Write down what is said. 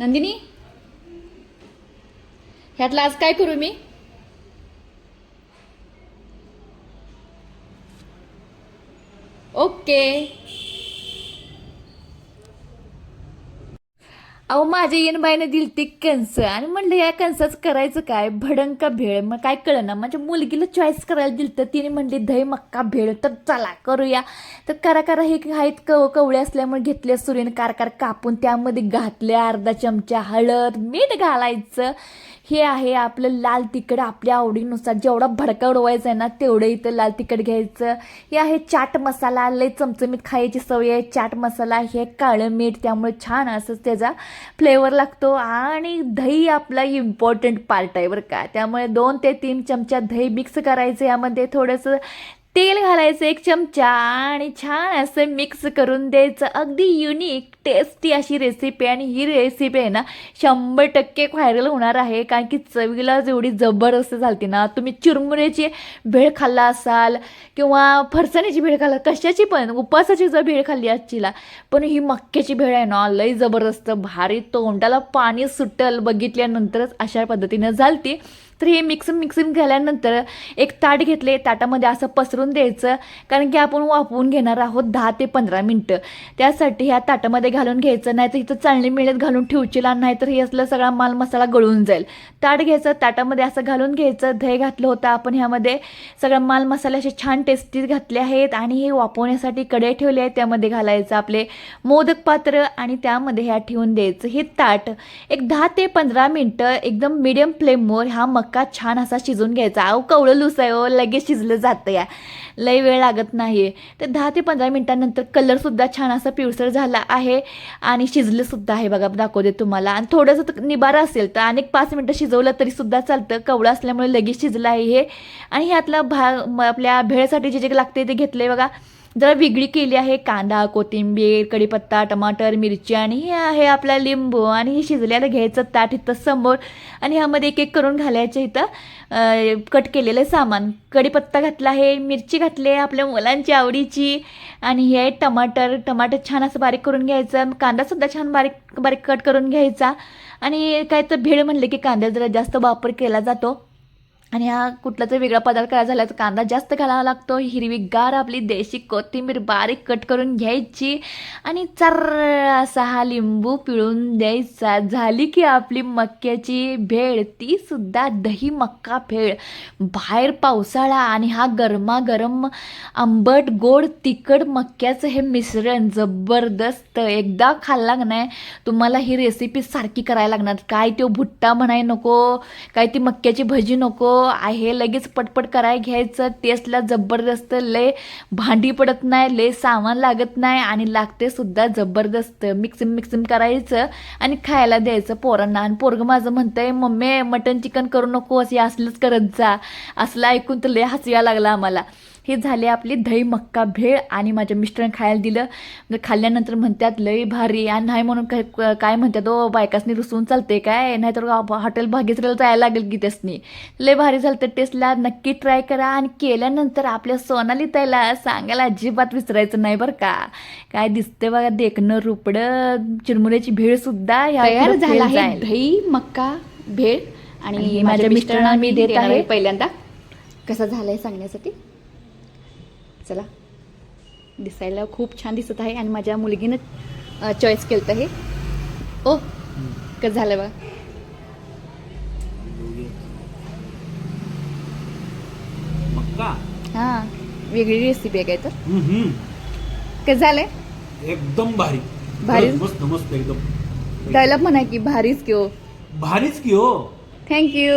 नंदिनी? ह्यातलं आज काय करू मी? ओके. अहो माझ्या येनबाईने दिली ती कणस आणि म्हणलं या कंसाच करायचं काय? भडंग का भेळ? मग काय कळलं ना माझ्या मुलगीला चॉईस करायला दिलं तर तिने म्हणली दही मक्का भेळ तर चला करूया. तर करा करा हे आहेत कव कवळे असल्यामुळे घेतले सूर्यने कार कार कापून त्यामध्ये घातले अर्धा चमचा हळद मीठ घालायचं. हे आहे आपलं लाल तिखट आपल्या आवडीनुसार. जेवढा भडका उडवायचा आहे ना तेवढं इथं लाल तिखट घ्यायचं. हे आहे चाट मसाला लय चमचमीत खायची सवय आहे. चाट मसाला हे काळं मीठ त्यामुळे छान असं त्याचा फ्लेवर लागतो. आणि दही आपला इम्पॉर्टंट पार्ट आहे बरं का. त्यामुळे दोन ते तीन चमचा दही मिक्स करायचं. यामध्ये थोडंसं तेल घालायचं एक चमचा आणि छान असं मिक्स करून द्यायचं. अगदी युनिक टेस्टी अशी रेसिपी आणि ही रेसिपी आहे ना शंभर टक्के व्हायरल होणार आहे. कारण की चवीला जेवढी जबरदस्त झालती ना तुम्ही चुरमुऱ्याची भेळ खाल्ला असाल किंवा फरसाण्याची भेळ खाल्ला कशाची पण उपासाची जर भेळ खाल्ली असशीला पण ही मक्याची भेळ आहे ना लई जबरदस्त भारी तोंडाला पाणी सुटल बघितल्यानंतरच अशा पद्धतीनं झालती. तर हे मिक्स मिक्सिंग केल्यानंतर एक ताट घेतले. ताटामध्ये असं पसरून द्यायचं. कारण की आपण वापरून घेणार आहोत दहा ते पंधरा मिनटं. त्यासाठी ह्या ताटामध्ये घालून घ्यायचं. नाही तर इथं चालणी मिळत घालून ठेवशील नाही तर हे असलं सगळा माल मसाला गळून जाईल. ताट घ्यायचं. ताटामध्ये असं घालून घ्यायचं. दही घातलं होतं आपण ह्यामध्ये. सगळा माल मसाले असे छान टेस्टी घातले आहेत आणि हे वापरण्यासाठी कडे ठेवले आहेत त्यामध्ये घालायचं आपले मोदक पात्र आणि त्यामध्ये ह्या ठेवून द्यायचं हे ताट. एक दहा ते पंधरा मिनटं एकदम मिडियम फ्लेमवर हा मक्का छान असा शिजून घ्यायचा. अहो कवळं लूस आहे हो लगेच शिजलं जातं या. लई वेळ लागत नाही आहे तर दहा ते पंधरा मिनटानंतर कलरसुद्धा छान असा पिवसर झाला आहे आणि शिजलंसुद्धा आहे बघा दाखवते तुम्हाला. आणि थोडंसं तर निबारा असेल तर अनेक पाच मिनटं शिजवलं तरीसुद्धा चालतं. कवळं असल्यामुळे लगेच शिजलं आहे हे. आणि ह्यातला भा आपल्या भेळसाठी जे जे लागते ते घेतलं आहे बघा. जरा वेगळी केली आहे. कांदा कोथिंबीर कढीपत्ता टमाटर मिरची आणि हे आहे आपला लिंबू आणि हे शिजल्याला घ्यायचं ताट इथं समोर आणि ह्यामध्ये एक एक करून घालायचं इथं. कट केलेलं सामान. कढीपत्ता घातला आहे मिरची घातली आहे आपल्या मुलांची आवडीची आणि हे आहे टमाटर. टमाटर छान असं बारीक करून घ्यायचं. कांदासुद्धा छान बारीक बारीक कट करून घ्यायचा आणि काय तर भेळ म्हणले की कांदा जरा जास्त वापर केला जातो. आणि हा कुठला तरी वेगळा पदार्थ करायचा झाला तर कांदा जास्त घालावा लागतो. हिरवीगार आपली देशी कोथिंबीर बारीक कट करून घ्यायची आणि चर्र असा हा लिंबू पिळून द्यायचा. झाली की आपली मक्याची भेळ ती सुद्धा दही मक्का भेळ. बाहेर पावसाळा आणि हा गरमागरम आंबट गोड तिखट मक्याचं हे मिश्रण जबरदस्त. एकदा खाल्ला लागणार नाही तुम्हाला ही रेसिपी सारखी करायला लागणार. काय तो भुट्टा म्हणाय नको काय ती मक्याची भजी नको आहे. लगेच पटपट कराय घ्यायचं. टेस्टला जबरदस्त लय भांडी पडत नाही लय सामान लागत नाही आणि लागते सुद्धा जबरदस्त. मिक्सिंग मिक्सिंग करायचं आणि खायला द्यायचं पोरांना. आणि पोरगं माझं म्हणतंय मम्मी मटन चिकन करू नको असे असलंच करत जा. असलं ऐकून तर लय हसया लागला आम्हाला. हे झाले आपली दही मक्का भेळ आणि माझ्या मिस्टरांनी खायला दिलं. म्हणजे खाल्ल्यानंतर म्हणतात लय भारी आणि नाही म्हणून काय काय म्हणतात ओ बायकासनी रुसून चालते काय? नाहीतर हॉटेल भाग्यश्रीला जायला लागेल की त्यासनी. लय भारी झालं तर टेस्टला नक्की ट्राय करा. आणि केल्यानंतर आपल्या सोनाली ताईला सांगायला अजिबात विसरायचं नाही बरं का. काय दिसते बघा देखणं रुपडं चिरमुऱ्याची भेळ सुद्धा ह्या झाला आहे. दही मक्का भेळ आणि माझ्या मिस्टरांना मी देत आहे. पहिल्यांदा. कसा झालाय सांगण्यासाठी? चला. दिसायला खूप छान दिसत आहे आणि माझ्या मुलगीनं चॉईस केलं हे. ओ कसं झालं बघा. मक्का? हां वेगळी रेसिपी आहे काय तर. कसं झालंय? एकदम भारी. भारी? मस्त मस्त एकदम. डायलॉग म्हणा की भारीच की हो. भारीच की हो. थँक्यू